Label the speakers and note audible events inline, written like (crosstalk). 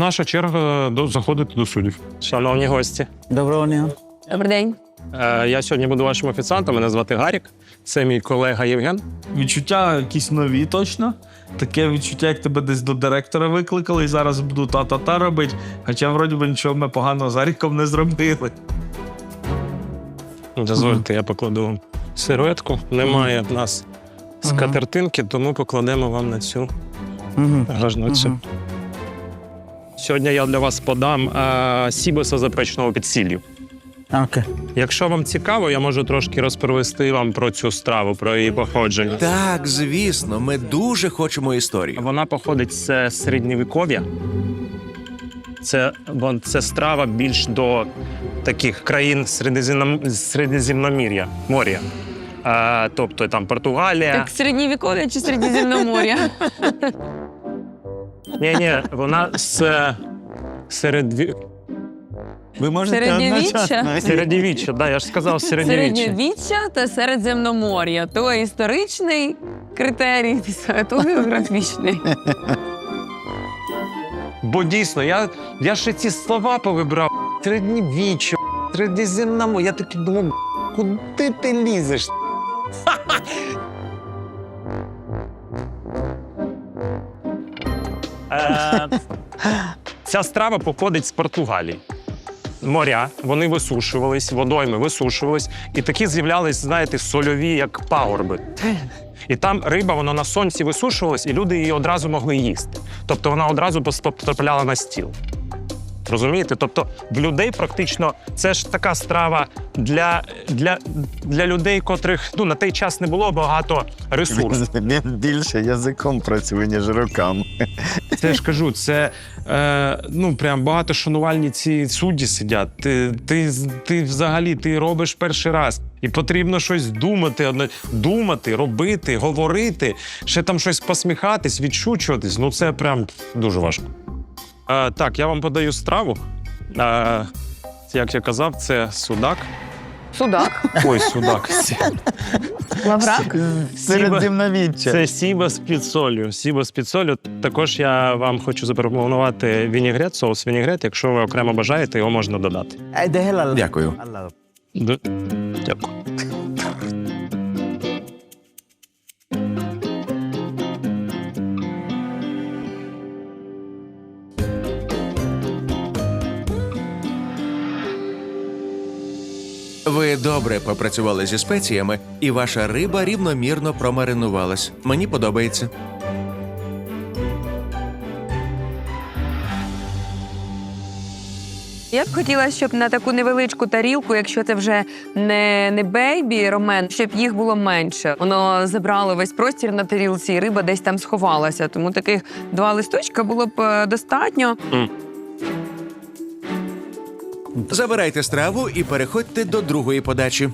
Speaker 1: наша черга до заходити до суддів.
Speaker 2: Шановні гості,
Speaker 3: Доброго дня.
Speaker 4: Добрий день.
Speaker 2: е, я сьогодні буду вашим офіціантом. Мене звати Гарік. Це мій колега Євген.
Speaker 5: Відчуття якісь нові точно. Таке відчуття, як тебе десь до директора викликали, і зараз буду та-та-та робити. Хоча, вроді би, нічого ми поганого з Аріком не зробили.
Speaker 2: Дозвольте, я покладу вам сироїдку. Немає в нас скатертинки, тому покладемо вам на цю
Speaker 3: Угу.
Speaker 2: Сьогодні я для вас подам е, сібеса запеченого під сіллю.
Speaker 3: Окей.
Speaker 2: Якщо вам цікаво, я можу трошки розповісти вам про цю страву, про її походження.
Speaker 6: Так, звісно, ми дуже хочемо історію.
Speaker 2: Вона походить з середньовіков'я. Це, вон- це страва більш до таких країн Середземном- Середземномір'я, моря. А, тобто там Португалія.
Speaker 4: Так середньовіков'я чи середземномор'я? (laughs)
Speaker 2: Ні, ні, вона з середві...
Speaker 3: Ви можете
Speaker 4: Середньовіччя?
Speaker 2: середньовіччя. Да, я ж сказав середньовіччя.
Speaker 4: Середньовіччя та середземномор'я. То історичний критерій, (laughs) то географічний.
Speaker 2: Бо дійсно, я, я ще ці слова повибрав. Середньовіччя, середземному. Я такий думав, куди ти лізеш? (laughs) Ця страва походить з Португалії. Моря, вони висушувались, водойми висушувались, і такі з'являлись, знаєте, сольові, як пагорби. І там риба, вона на сонці висушувалась, і люди її одразу могли їсти. Тобто вона одразу потрапляла на стіл. Розумієте? Тобто в людей практично це ж така страва для, для, для людей, котрих ну, на той час не було багато ресурсів.
Speaker 7: Він більше язиком працює, ніж руками.
Speaker 1: Це я ж кажу, це е, ну прям багато шанувальні ці судді сидять. Ти, ти, ти взагалі ти робиш перший раз. І потрібно щось думати, думати, робити, говорити, ще там щось посміхатись, відшучуватись. Ну це прям дуже важко. Е, так, я вам подаю страву. Е, як я казав, це судак.
Speaker 4: Судак,
Speaker 1: Ой, судак.
Speaker 4: лаврак.
Speaker 7: Середземновіччя.
Speaker 2: Це сіба з підсолью. Сіба з підсолью. Також я вам хочу запропонувати вінігрет, соус вінігрет. Якщо ви окремо бажаєте, його можна додати.
Speaker 6: Дякую.
Speaker 2: Д- Дякую.
Speaker 6: Ви добре попрацювали зі спеціями, і ваша риба рівномірно промаринувалась. Мені подобається.
Speaker 4: Я б хотіла, щоб на таку невеличку тарілку, якщо це вже не, не бейбі ромен, щоб їх було менше. Воно забрало весь простір на тарілці, і риба десь там сховалася. Тому таких два листочка було б е, достатньо.
Speaker 6: Забирайте страву і переходьте до другої подачі.